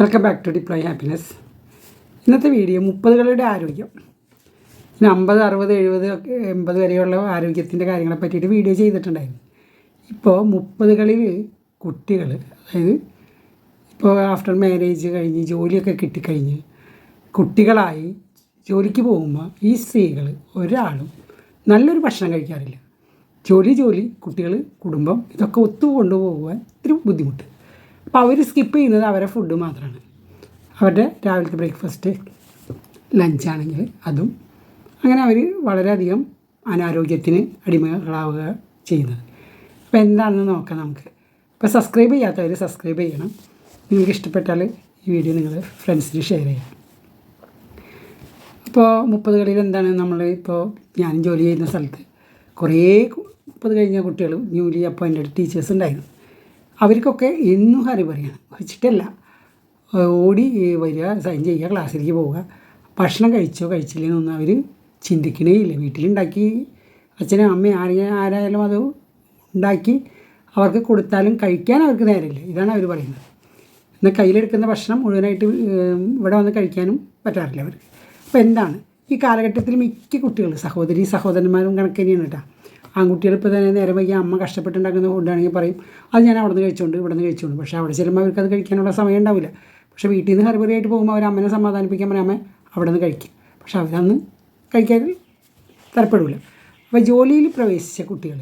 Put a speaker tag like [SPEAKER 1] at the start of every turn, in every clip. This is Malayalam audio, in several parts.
[SPEAKER 1] Welcome back to deploy happiness ഇന്നത്തെ വീഡിയോ മുപ്പതുകളുടെ ആരോഗ്യം. പിന്നെ അമ്പത് അറുപത് എഴുപത് എൺപത് വരെയുള്ള ആരോഗ്യത്തിന്റെ കാര്യങ്ങളെ പറ്റിയിട്ട് വീഡിയോ ചെയ്തിട്ടുണ്ടായിരുന്നു. ഇപ്പോൾ മുപ്പതുകളിൽ കുട്ടികൾ അതായത് ഇപ്പോൾ ആഫ്റ്റർ മാരേജ് കഴിഞ്ഞ് ജോലിയൊക്കെ കിട്ടിക്കഴിഞ്ഞ് കുട്ടികളായി ജോലിക്ക് പോകുമ്പോൾ ഈ സ്ത്രീകൾ ഒരാളും നല്ലൊരു ഭക്ഷണം കഴിക്കാറില്ല. ജോലി ജോലി കുട്ടികൾ കുടുംബം ഇതൊക്കെ ഒത്തു കൊണ്ടുപോകുവാൻ ഇത്തിരി ബുദ്ധിമുട്ട്. അപ്പോൾ അവർ സ്കിപ്പ് ചെയ്യുന്നത് അവരെ ഫുഡ് മാത്രമാണ് അവരുടെ രാവിലത്തെ ബ്രേക്ക്ഫാസ്റ്റ് ലഞ്ചാണെങ്കിൽ അതും. അങ്ങനെ അവർ വളരെയധികം അനാരോഗ്യത്തിന് അടിമകളാവുക ചെയ്യുന്നത്. അപ്പോൾ എന്താണെന്ന് നോക്കാം നമുക്ക്. ഇപ്പോൾ സബ്സ്ക്രൈബ് ചെയ്യാത്തവർ സബ്സ്ക്രൈബ് ചെയ്യണം. നിങ്ങൾക്ക് ഇഷ്ടപ്പെട്ടാൽ ഈ വീഡിയോ നിങ്ങൾ ഫ്രണ്ട്സിന് ഷെയർ ചെയ്യാം. ഇപ്പോൾ മുപ്പതുകളിൽ എന്താണ് നമ്മൾ ഇപ്പോൾ ഞാൻ ജോലി ചെയ്യുന്ന സ്ഥലത്ത് കുറേ മുപ്പത് കഴിഞ്ഞ കുട്ടികൾ ന്യൂലി അപ്പോയിന്റഡ് ടീച്ചേഴ്സ് ഉണ്ടായിരുന്നു. അവർക്കൊക്കെ എന്നും ഹരി പറയണം. വെച്ചിട്ടല്ല. ഓടി വരിക സൈൻ ചെയ്യുക ക്ലാസ്സിലേക്ക് പോവുക. ഭക്ഷണം കഴിച്ചോ കഴിച്ചില്ലെന്നൊന്നും അവർ ചിന്തിക്കണേ ഇല്ല. വീട്ടിലുണ്ടാക്കി അച്ഛനും അമ്മയും ആരെയും ആരായാലും അത് ഉണ്ടാക്കി അവർക്ക് കൊടുത്താലും കഴിക്കാൻ അവർക്ക് നേരമില്ല. ഇതാണ് അവർ പറയുന്നത്. എന്നാൽ കയ്യിലെടുക്കുന്ന ഭക്ഷണം മുഴുവനായിട്ട് ഇവിടെ വന്ന് കഴിക്കാനും പറ്റാറില്ല അവർക്ക്. അപ്പോൾ എന്താണ്? ഈ കാലഘട്ടത്തിൽ മിക്ക കുട്ടികൾ സഹോദരി സഹോദരന്മാരും കണക്ക് തന്നെയാണ് കേട്ടോ. ആൺകുട്ടികൾ ഇപ്പോൾ തന്നെ നേരെ വൈകി അമ്മ കഷ്ടപ്പെട്ടുണ്ടാക്കുന്ന ഫുഡാണെങ്കിൽ പറയും അത് ഞാൻ അവിടെ നിന്ന് കഴിച്ചുകൊണ്ട് ഇവിടെ നിന്ന് കഴിച്ചുകൊണ്ട് പക്ഷേ അവിടെ ചെല്ലുമ്പോൾ അവർക്ക് അത് കഴിക്കാനുള്ള സമയം ഉണ്ടാവില്ല. പക്ഷേ വീട്ടിൽ നിന്ന് ഹറിബറിയായിട്ട് പോകുമ്പോൾ അവർ അമ്മനെ സമാധാനിപ്പിക്കാൻ പറയാൻ അമ്മ അവിടെ നിന്ന് കഴിക്കും. പക്ഷേ അവരന്ന് കഴിക്കാൻ തരപ്പെടില്ല അപ്പോൾ ജോലിയിൽ പ്രവേശിച്ച കുട്ടികൾ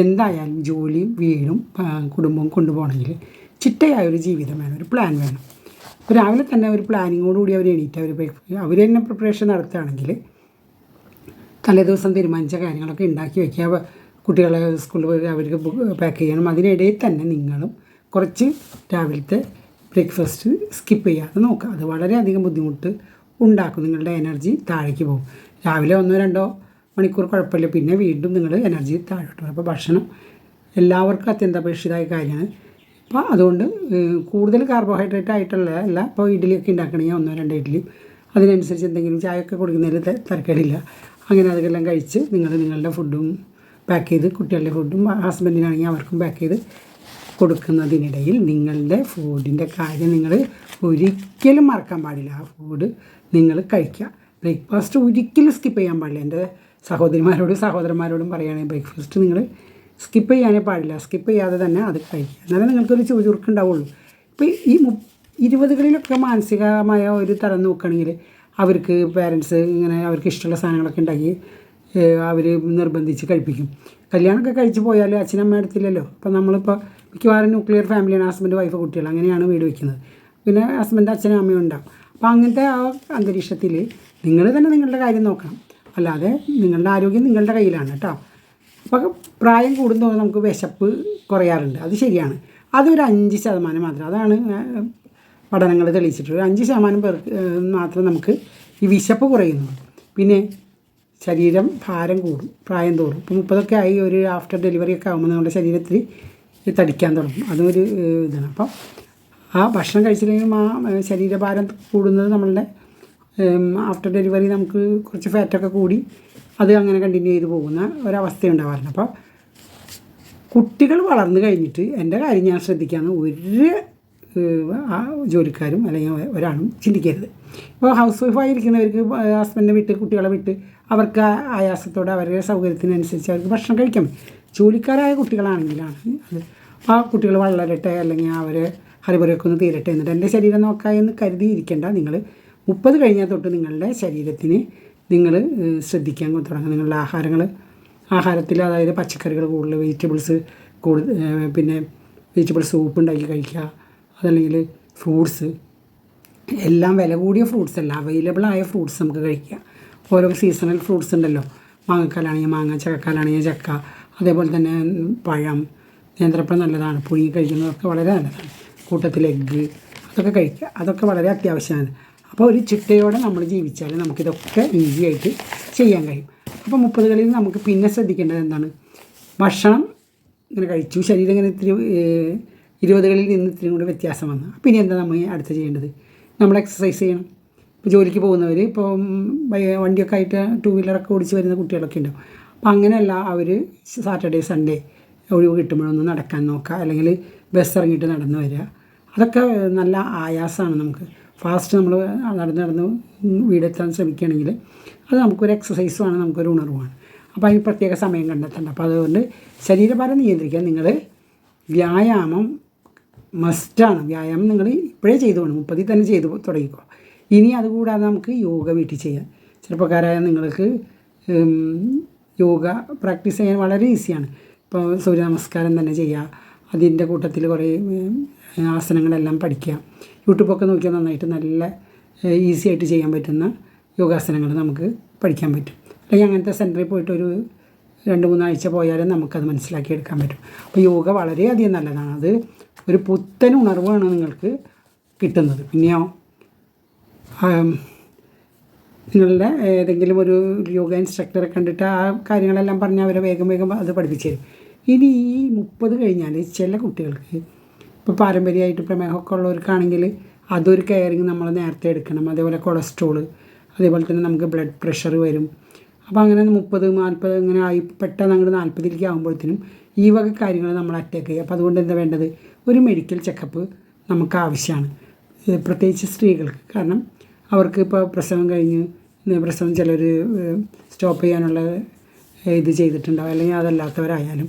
[SPEAKER 1] എന്തായാലും ജോലിയും വീടും കുടുംബവും കൊണ്ടുപോകണമെങ്കിൽ ചിട്ടയായ ഒരു ജീവിതം വേണം ഒരു പ്ലാൻ വേണം. രാവിലെ തന്നെ ഒരു പ്ലാനിങ്ങോടുകൂടി അവർ എണീറ്റ് അവർ അവർ തന്നെ പ്രിപ്പറേഷൻ നടത്തുകയാണെങ്കിൽ തലേദിവസം തീരുമാനിച്ച കാര്യങ്ങളൊക്കെ ഉണ്ടാക്കി വയ്ക്കുക. കുട്ടികളെ സ്കൂളിൽ പോയി അവർക്ക് പാക്ക് ചെയ്യണം അതിനിടയിൽ തന്നെ നിങ്ങളും കുറച്ച് രാവിലത്തെ ബ്രേക്ക്ഫാസ്റ്റ് സ്കിപ്പ് ചെയ്യാതെ നോക്കുക. അത് വളരെയധികം ബുദ്ധിമുട്ട് ഉണ്ടാക്കും. നിങ്ങളുടെ എനർജി താഴേക്ക് പോകും. രാവിലെ ഒന്നോ രണ്ടോ മണിക്കൂർ കുഴപ്പമില്ല. പിന്നെ വീണ്ടും നിങ്ങൾ എനർജി താഴോട്ട് അപ്പോൾ ഭക്ഷണം എല്ലാവർക്കും അത്യന്താപേക്ഷിതമായ കാര്യമാണ്. അപ്പോൾ അതുകൊണ്ട് കൂടുതൽ കാർബോഹൈഡ്രേറ്റ് ആയിട്ടുള്ള അല്ല ഇപ്പോൾ ഇഡ്ഡലിയൊക്കെ ഉണ്ടാക്കണമെങ്കിൽ ഒന്നോ രണ്ടോ ഇഡ്ഡലി. അതിനനുസരിച്ച് എന്തെങ്കിലും ചായയൊക്കെ ഒക്കെ കുടിക്കുന്നതിൽ തരക്കേടില്ല. അങ്ങനെ അതെല്ലാം കഴിച്ച് നിങ്ങൾ നിങ്ങളുടെ ഫുഡും പാക്ക് ചെയ്ത് കുട്ടികളുടെ ഫുഡും ഹസ്ബൻഡിനാണെങ്കിൽ അവർക്കും പാക്ക് ചെയ്ത് കൊടുക്കുന്നതിനിടയിൽ നിങ്ങളുടെ ഫുഡിന്റെ കാര്യം നിങ്ങൾ ഒരിക്കലും മറക്കാൻ പാടില്ല. ആ ഫുഡ് നിങ്ങൾ കഴിക്കുക. ബ്രേക്ക്ഫാസ്റ്റ് ഒരിക്കലും സ്കിപ്പ് ചെയ്യാൻ പാടില്ല. എന്റെ സഹോദരിമാരോടും സഹോദരന്മാരോടും പറയുകയാണെങ്കിൽ ബ്രേക്ക്ഫാസ്റ്റ് നിങ്ങൾ സ്കിപ്പ് ചെയ്യാനേ പാടില്ല. സ്കിപ്പ് ചെയ്യാതെ തന്നെ അത് കഴിക്കുക. എന്നാലേ നിങ്ങൾക്കൊരു ഉണ്ടാവുള്ളൂ. ഇപ്പോൾ ഈ ഇരുപതുകളിലൊക്കെ മാനസികമായ ഒരു തരം നോക്കുകയാണെങ്കിൽ അവർക്ക് പേരൻസ് ഇങ്ങനെ അവർക്ക് ഇഷ്ടമുള്ള സാധനങ്ങളൊക്കെ ഉണ്ടാക്കി അവർ നിർബന്ധിച്ച് കഴിപ്പിക്കും. കല്യാണമൊക്കെ കഴിച്ച് പോയാൽ അച്ഛനമ്മ എടുത്തില്ലല്ലോ അപ്പോൾ നമ്മളിപ്പോൾ മിക്കവാറും ന്യൂക്ലിയർ ഫാമിലിയാണ് ഹസ്ബൻഡ് വൈഫ് കുട്ടികൾ. അങ്ങനെയാണ് വീട് വയ്ക്കുന്നത് പിന്നെ ഹസ്ബൻഡ് അച്ഛനും അമ്മയും ഉണ്ടാവും. അപ്പോൾ അങ്ങനത്തെ ആ അന്തരീക്ഷത്തിൽ നിങ്ങൾ തന്നെ നിങ്ങളുടെ കാര്യം നോക്കണം. അല്ലാതെ നിങ്ങളുടെ ആരോഗ്യം നിങ്ങളുടെ കയ്യിലാണ് കേട്ടോ. അപ്പോൾ പ്രായം കൂടുന്തോറും നമുക്ക് വിശപ്പ് കുറയാറുണ്ട്. അത് ശരിയാണ്. അതൊരു അഞ്ച് ശതമാനം മാത്രം. അതാണ് പഠനങ്ങൾ തെളിയിച്ചിട്ടുള്ളത് ഒരു അഞ്ച് ശതമാനം പേർക്ക് മാത്രം നമുക്ക് ഈ വിശപ്പ് കുറയുന്നു പിന്നെ ശരീരം ഭാരം കൂടും പ്രായം തോറും. ഇപ്പോൾ മുപ്പതൊക്കെ ആയി ഒരു ആഫ്റ്റർ ഡെലിവറി ഒക്കെ ആകുമ്പോൾ നമ്മുടെ ശരീരത്തിൽ തടിക്കാൻ തുടങ്ങും. അതും ഒരു ഇതാണ്. അപ്പം ആ ഭക്ഷണം കഴിച്ചില്ലെങ്കിലും ആ ശരീരഭാരം കൂടുന്നത് നമ്മളുടെ ആഫ്റ്റർ ഡെലിവറി നമുക്ക് കുറച്ച് ഫാറ്റൊക്കെ കൂടി അത് അങ്ങനെ കണ്ടിന്യൂ ചെയ്ത് പോകുന്ന ഒരവസ്ഥ ഉണ്ടാവാറുണ്ട്. അപ്പോൾ കുട്ടികൾ വളർന്നു കഴിഞ്ഞിട്ട് എന്റെ കാര്യം ഞാൻ ശ്രദ്ധിക്കാമെന്ന് ഒരു ആ ജോലിക്കാരും അല്ലെങ്കിൽ ഒരാളും ചിന്തിക്കരുത്. ഇപ്പോൾ ഹൗസ് വൈഫായിരിക്കുന്നവർക്ക് ഹസ്ബൻഡിനെ വിട്ട് കുട്ടികളെ വിട്ട് അവർക്ക് ആയാസത്തോടെ അവരുടെ സൗകര്യത്തിനനുസരിച്ച് അവർക്ക് ഭക്ഷണം കഴിക്കാം. ജോലിക്കാരായ കുട്ടികളാണെങ്കിലാണ് അത് ആ കുട്ടികൾ വളരട്ടെ അല്ലെങ്കിൽ അവർ ഹരിപുരയൊക്കെ ഒന്ന് തീരട്ടെ എന്നിട്ട് എന്റെ ശരീരം നോക്കാം എന്ന് കരുതി ഇരിക്കേണ്ട നിങ്ങൾ മുപ്പത് കഴിഞ്ഞാൽ തൊട്ട് നിങ്ങളുടെ ശരീരത്തിന് നിങ്ങൾ ശ്രദ്ധിക്കാൻ തുടങ്ങും നിങ്ങളുടെ ആഹാരങ്ങൾ ആഹാരത്തിൽ അതായത് പച്ചക്കറികൾ കൂടുതൽ വെജിറ്റബിൾസ് കൂടുതൽ പിന്നെ വെജിറ്റബിൾ സൂപ്പ് ഉണ്ടാക്കി കഴിക്കുക. അതല്ലെങ്കിൽ ഫ്രൂട്ട്സ് എല്ലാം വില കൂടിയ ഫ്രൂട്ട്സ് അല്ല. അവൈലബിൾ ആയ ഫ്രൂട്ട്സ് നമുക്ക് കഴിക്കാം. ഓരോ സീസണൽ ഫ്രൂട്ട്സ് ഉണ്ടല്ലോ. മാങ്ങക്കാലാണെങ്കിൽ മാങ്ങ ചക്കക്കാലാണെങ്കിൽ ചക്ക അതേപോലെ തന്നെ പഴം നേന്ത്രപ്പഴം നല്ലതാണ്. പുഴുങ്ങി കഴിക്കുന്നതൊക്കെ വളരെ നല്ലതാണ്. കൂട്ടത്തിൽ എഗ്ഗ് അതൊക്കെ കഴിക്കുക അതൊക്കെ വളരെ അത്യാവശ്യമാണ്. അപ്പോൾ ഒരു ചിട്ടയോടെ നമ്മൾ ജീവിച്ചാൽ നമുക്കിതൊക്കെ ഈസി ആയിട്ട് ചെയ്യാൻ കഴിയും. അപ്പോൾ മുപ്പതുകളിൽ നമുക്ക് പിന്നെ ശ്രദ്ധിക്കേണ്ടത് എന്താണ്? ഭക്ഷണം ഇങ്ങനെ കഴിച്ചു. ശരീരം ഇങ്ങനെ ഇത്തിരി ഇരുപതുകളിൽ നിന്ന് ഇത്തിരി കൂടി വ്യത്യാസം വന്നു. അപ്പം ഇനി എന്താ നമ്മൾ അടുത്ത് ചെയ്യേണ്ടത്? നമ്മൾ എക്സസൈസ് ചെയ്യണം. ഇപ്പോൾ ജോലിക്ക് പോകുന്നവർ ഇപ്പോൾ വണ്ടിയൊക്കെ ആയിട്ട് ടൂ വീലറൊക്കെ ഓടിച്ച് വരുന്ന കുട്ടികളൊക്കെ ഉണ്ടാവും. അപ്പോൾ അങ്ങനെയല്ല അവർ സാറ്റർഡേ സൺഡേ ഒഴിവ് കിട്ടുമ്പോഴൊന്ന് നടക്കാൻ നോക്കുക. അല്ലെങ്കിൽ ബസ് ഇറങ്ങിയിട്ട് നടന്നു വരിക. അതൊക്കെ നല്ല ആയാസമാണ് നമുക്ക്. ഫാസ്റ്റ് നമ്മൾ നടന്ന് നടന്ന് വീടെത്താൻ ശ്രമിക്കുകയാണെങ്കിൽ അത് നമുക്കൊരു എക്സസൈസുമാണ് നമുക്കൊരു ഉണർവാണ്. അപ്പോൾ അതിന് പ്രത്യേക സമയം കണ്ടെത്തണ്ട. അപ്പോൾ അതുകൊണ്ട് ശരീരഭാരം നിയന്ത്രിക്കാൻ നിങ്ങൾ വ്യായാമം മസ്റ്റാണ്. വ്യായാമം നിങ്ങൾ ഇപ്പോഴേ ചെയ്തു പോകണം. മുപ്പതിൽ തന്നെ ചെയ്തു തുടങ്ങിക്കോ. ഇനി അതുകൂടാതെ നമുക്ക് യോഗ വീട്ടിൽ ചെയ്യാം. ചെറുപ്പക്കാരായ നിങ്ങൾക്ക് യോഗ പ്രാക്ടീസ് ചെയ്യാൻ വളരെ ഈസിയാണ്. ഇപ്പോൾ സൂര്യ നമസ്കാരം തന്നെ ചെയ്യുക. അതിന്റെ കൂട്ടത്തിൽ കുറേ ആസനങ്ങളെല്ലാം പഠിക്കുക. യൂട്യൂബൊക്കെ നോക്കിയാൽ നന്നായിട്ട് നല്ല ഈസി ആയിട്ട് ചെയ്യാൻ പറ്റുന്ന യോഗാസനങ്ങൾ നമുക്ക് പഠിക്കാൻ പറ്റും. അല്ലെങ്കിൽ അങ്ങനത്തെ സെന്ററിൽ പോയിട്ട് ഒരു രണ്ട് മൂന്നാഴ്ച പോയാലും നമുക്കത് മനസ്സിലാക്കി എടുക്കാൻ പറ്റും. അപ്പോൾ യോഗ വളരെയധികം നല്ലതാണ്. അത് ഒരു പുത്തൻ ഉണർവാണ് നിങ്ങൾക്ക് കിട്ടുന്നത്. പിന്നെയോ നിങ്ങളുടെ ഏതെങ്കിലും ഒരു യോഗ ഇൻസ്ട്രക്ടറെ കണ്ടിട്ട് ആ കാര്യങ്ങളെല്ലാം പറഞ്ഞ് അവരെ വേഗം വേഗം അത് പഠിപ്പിച്ചു തരും. ഇനി ഈ മുപ്പത് കഴിഞ്ഞാൽ ചില കുട്ടികൾക്ക് ഇപ്പോൾ പാരമ്പര്യമായിട്ട് പ്രമേഹമൊക്കെ ഉള്ളവർക്കാണെങ്കിൽ അതൊരു കെയറിങ് നമ്മൾ നേരത്തെ എടുക്കണം. അതേപോലെ കൊളസ്ട്രോൾ അതേപോലെ തന്നെ നമുക്ക് ബ്ലഡ് പ്രഷർ വരും. അപ്പോൾ അങ്ങനെ മുപ്പത് നാൽപ്പത് അങ്ങനെ ആയി പെട്ടെന്ന് അങ്ങോട്ട് നാൽപ്പതിലേക്ക് ആകുമ്പോഴത്തേനും ഈ വക കാര്യങ്ങൾ നമ്മൾ അറ്റാക്ക് ചെയ്യുക. അപ്പോൾ അതുകൊണ്ട് എന്താ വേണ്ടത്? ഒരു മെഡിക്കൽ ചെക്കപ്പ് നമുക്ക് ആവശ്യമാണ്. പ്രത്യേകിച്ച് സ്ത്രീകൾക്ക്. കാരണം അവർക്ക് ഇപ്പോൾ പ്രസവം കഴിഞ്ഞ് പ്രസവം ചിലർ സ്റ്റോപ്പ് ചെയ്യാനുള്ള ഇത് ചെയ്തിട്ടുണ്ടാവും. അല്ലെങ്കിൽ അതല്ലാത്തവരായാലും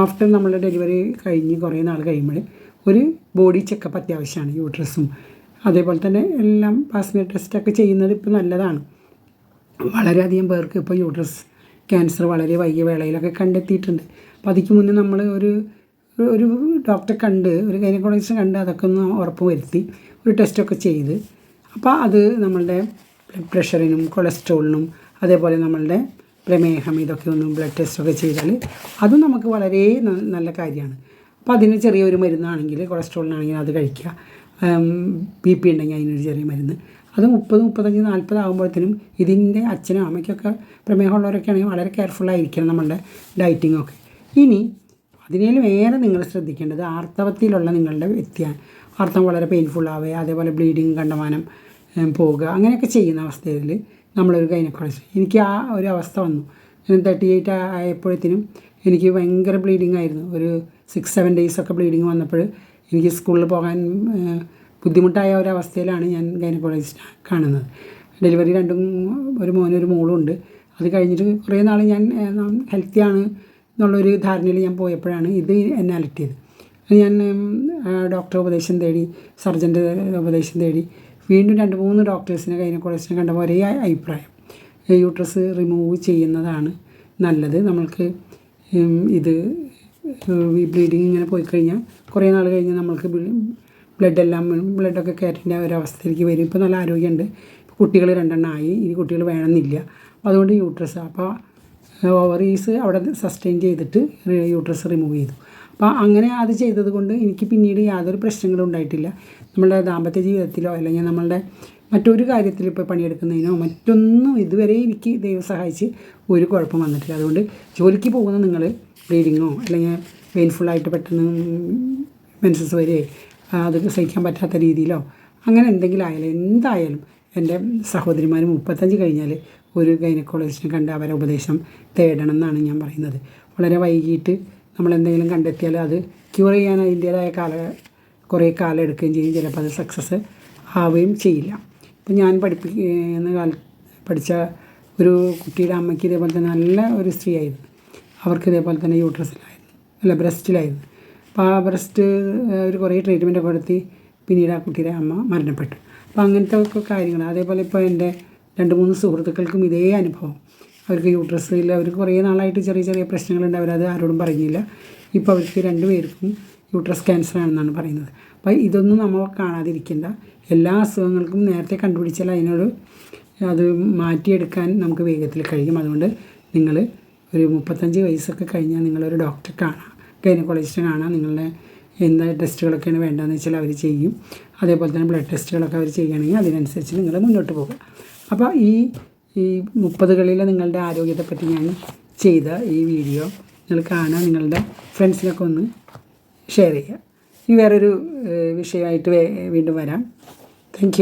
[SPEAKER 1] ആഫ്റ്റർ നമ്മൾ ഡെലിവറി കഴിഞ്ഞ് കുറേ നാൾ കഴിയുമ്പോൾ ഒരു ബോഡി ചെക്കപ്പ് അത്യാവശ്യമാണ്. യൂട്രസും അതേപോലെ തന്നെ എല്ലാം പാസ്മിയർ ടെസ്റ്റൊക്കെ ചെയ്യുന്നത് ഇപ്പോൾ നല്ലതാണ്. വളരെയധികം പേർക്ക് ഇപ്പോൾ യൂട്രസ് ക്യാൻസർ വളരെ വൈകിയ വേളയിലൊക്കെ കണ്ടെത്തിയിട്ടുണ്ട്. അപ്പോൾ അതിക്ക് മുന്നേ നമ്മൾ ഒരു ഒരു ഡോക്ടറെ കണ്ട് ഒരു ഗൈനക്കോളജിസ്റ്റ് കണ്ട് അതൊക്കെ ഒന്ന് ഉറപ്പ് വരുത്തി ഒരു ടെസ്റ്റൊക്കെ ചെയ്ത്. അപ്പോൾ അത് നമ്മളുടെ ബ്ലഡ് പ്രഷറിനും കൊളസ്ട്രോളിനും അതേപോലെ നമ്മളുടെ പ്രമേഹം ഇതൊക്കെ ഒന്ന് ബ്ലഡ് ടെസ്റ്റൊക്കെ ചെയ്താൽ അതും നമുക്ക് വളരെ നല്ല കാര്യമാണ്. അപ്പോൾ അതിന് ചെറിയൊരു മരുന്നാണെങ്കിൽ കൊളസ്ട്രോളിനാണെങ്കിൽ അത് കഴിക്കുക. ബി പി ഉണ്ടെങ്കിൽ അതിനൊരു ചെറിയ മരുന്ന്. അത് മുപ്പത് മുപ്പത്തഞ്ച് നാൽപ്പത് ആകുമ്പോഴത്തേനും ഇതിന്റെ അച്ഛനും അമ്മയ്ക്കൊക്കെ പ്രമേഹമുള്ളവരൊക്കെ ആണെങ്കിൽ വളരെ കെയർഫുള്ളായിരിക്കണം നമ്മളുടെ ഡയറ്റിങ്ങൊക്കെ. ഇനി അതിനേലും ഏറെ നിങ്ങൾ ശ്രദ്ധിക്കേണ്ടത് ആർത്തവത്തിലുള്ള നിങ്ങളുടെ വ്യത്യാസം ആർത്തവം വളരെ പെയിൻഫുൾ ആവുക അതേപോലെ ബ്ലീഡിങ് കണ്ടമാനം പോവുക അങ്ങനെയൊക്കെ ചെയ്യുന്ന അവസ്ഥയിൽ നമ്മളൊരു ഗൈനക്കോളജിസ്റ്റ് എനിക്ക് ആ ഒരു അവസ്ഥ വന്നു. ഞാൻ തേർട്ടി എയ്റ്റ് ആയപ്പോഴത്തേനും എനിക്ക് ഭയങ്കര ബ്ലീഡിങ് ആയിരുന്നു. ഒരു സിക്സ് സെവൻ ഡേയ്സൊക്കെ ബ്ലീഡിങ് വന്നപ്പോൾ എനിക്ക് സ്കൂളിൽ പോകാൻ ബുദ്ധിമുട്ടായ ഒരവസ്ഥയിലാണ് ഞാൻ ഗൈനക്കോളജിസ്റ്റ് കാണുന്നത്. ഡെലിവറി രണ്ടും ഒരു മോനും ഒരു മോളും ഉണ്ട്. അത് കഴിഞ്ഞിട്ട് കുറേ നാൾ ഞാൻ ഹെൽത്തിയാണ് എന്നുള്ളൊരു ധാരണയിൽ ഞാൻ പോയപ്പോഴാണ് ഇത് എന്നെ അലട്ടിയത്. ഞാൻ ഡോക്ടർ ഉപദേശം തേടി സർജന്റെ ഉപദേശം തേടി വീണ്ടും രണ്ട് മൂന്ന് ഡോക്ടേഴ്സിനെ ഗൈനക്കോളജിസ്റ്റിനെ കണ്ടപ്പോൾ ഒരേ അഭിപ്രായം. യൂട്രസ് റിമൂവ് ചെയ്യുന്നതാണ് നല്ലത്. നമ്മൾക്ക് ഇത് ഈ ബ്ലീഡിങ് ഇങ്ങനെ പോയി കഴിഞ്ഞാൽ കുറേ നാൾ കഴിഞ്ഞ് നമ്മൾക്ക് ബ്ലഡ് എല്ലാം ബ്ലഡൊക്കെ കയറ്റേണ്ട ഒരവസ്ഥയിലേക്ക് വരും. ഇപ്പോൾ നല്ല ആരോഗ്യമുണ്ട്. കുട്ടികൾ രണ്ടെണ്ണം ആയി. ഇനി കുട്ടികൾ വേണമെന്നില്ല. അപ്പോൾ അതുകൊണ്ട് യൂട്രസ് അപ്പോൾ ഓവറീസ് അവിടെ സസ്റ്റെയിൻ ചെയ്തിട്ട് യൂട്രസ് റിമൂവ് ചെയ്തു. അപ്പോൾ അങ്ങനെ അത് ചെയ്തത് കൊണ്ട് എനിക്ക് പിന്നീട് യാതൊരു പ്രശ്നങ്ങളും ഉണ്ടായിട്ടില്ല. നമ്മളുടെ ദാമ്പത്യ ജീവിതത്തിലോ അല്ലെങ്കിൽ നമ്മളുടെ മറ്റൊരു കാര്യത്തിൽ ഇപ്പോൾ പണിയെടുക്കുന്നതിനോ മറ്റൊന്നും ഇതുവരെ എനിക്ക് ദൈവം സഹായിച്ച് ഒരു കുഴപ്പം വന്നിട്ടില്ല. അതുകൊണ്ട് ജോലിക്ക് പോകുന്ന നിങ്ങൾ ബ്ലീഡിങ്ങോ അല്ലെങ്കിൽ പെയിൻഫുള്ളായിട്ട് പെട്ടെന്ന് മെൻസസ് വരെ അത് സഹിക്കാൻ പറ്റാത്ത രീതിയിലോ അങ്ങനെ എന്തെങ്കിലും ആയാലും എന്തായാലും എന്റെ സഹോദരിമാർ മുപ്പത്തഞ്ച് കഴിഞ്ഞാൽ ഒരു ഗൈനക്കോളജിസ്റ്റിനെ കണ്ട് അവരെ ഉപദേശം തേടണം എന്നാണ് ഞാൻ പറയുന്നത്. വളരെ വൈകിട്ട് നമ്മൾ എന്തെങ്കിലും കണ്ടെത്തിയാൽ അത് ക്യൂർ ചെയ്യാൻ അതിന്റേതായ കാല കുറേ കാലം എടുക്കുകയും ചെയ്യും. ചിലപ്പോൾ അത് സക്സസ് ആവുകയും ചെയ്യില്ല. ഇപ്പം ഞാൻ പഠിപ്പിക്കുന്ന കാല പഠിച്ച ഒരു കുട്ടിയുടെ അമ്മയ്ക്ക് ഇതേപോലെ തന്നെ നല്ല ഒരു സ്ത്രീ ആയിരുന്നു അവർക്ക് ഇതേപോലെ തന്നെ യൂട്രസിലായിരുന്നു അല്ല ബ്രസ്റ്റിലായിരുന്നു അപ്പോൾ ആ ബ്രസ്റ്റ് ഒരു കുറേ ട്രീറ്റ്മെന്റ് കൊടുത്തി പിന്നീട് ആ കുട്ടിയുടെ അമ്മ മരണപ്പെട്ടു. അപ്പോൾ അങ്ങനത്തെ ഒക്കെ കാര്യങ്ങൾ അതേപോലെ ഇപ്പോൾ എന്റെ രണ്ട് മൂന്ന് സുഹൃത്തുക്കൾക്കും ഇതേ അനുഭവം. അവർക്ക് യൂട്രസിൽ അവർക്ക് കുറേ നാളായിട്ട് ചെറിയ ചെറിയ പ്രശ്നങ്ങളുണ്ട്. അവരത് ആരോടും പറഞ്ഞില്ല. ഇപ്പോൾ അവർക്ക് രണ്ടുപേർക്കും യൂട്രസ് ക്യാൻസർ ആണെന്നാണ് പറയുന്നത്. അപ്പോൾ ഇതൊന്നും നമ്മൾ കാണാതിരിക്കേണ്ട. എല്ലാ അസുഖങ്ങൾക്കും നേരത്തെ കണ്ടുപിടിച്ചാൽ അതിനോട് അത് മാറ്റിയെടുക്കാൻ നമുക്ക് വേഗത്തിൽ കഴിയും. അതുകൊണ്ട് നിങ്ങൾ ഒരു മുപ്പത്തഞ്ച് വയസ്സൊക്കെ കഴിഞ്ഞാൽ നിങ്ങളൊരു ഡോക്ടറെ കാണാം. ഗൈനക്കോളജിസ്റ്റ് കാണാം നിങ്ങളുടെ എന്ത് ടെസ്റ്റുകളൊക്കെയാണ് വേണ്ടതെന്ന് വെച്ചാൽ അവർ ചെയ്യും. അതേപോലെ തന്നെ ബ്ലഡ് ടെസ്റ്റുകളൊക്കെ അവർ ചെയ്യുകയാണെങ്കിൽ അതിനനുസരിച്ച് നിങ്ങൾ മുന്നോട്ട് പോകുക. അപ്പോൾ ഈ ഈ മുപ്പതുകളിലെ നിങ്ങളുടെ ആരോഗ്യത്തെപ്പറ്റി ഞാൻ ചെയ്ത ഈ വീഡിയോ നിങ്ങൾ കാണാൻ നിങ്ങളുടെ ഫ്രണ്ട്സിനൊക്കെ ഒന്ന് ഷെയർ ചെയ്യുക. ഇനി വേറൊരു വിഷയമായിട്ട് വീണ്ടും വരാം. താങ്ക്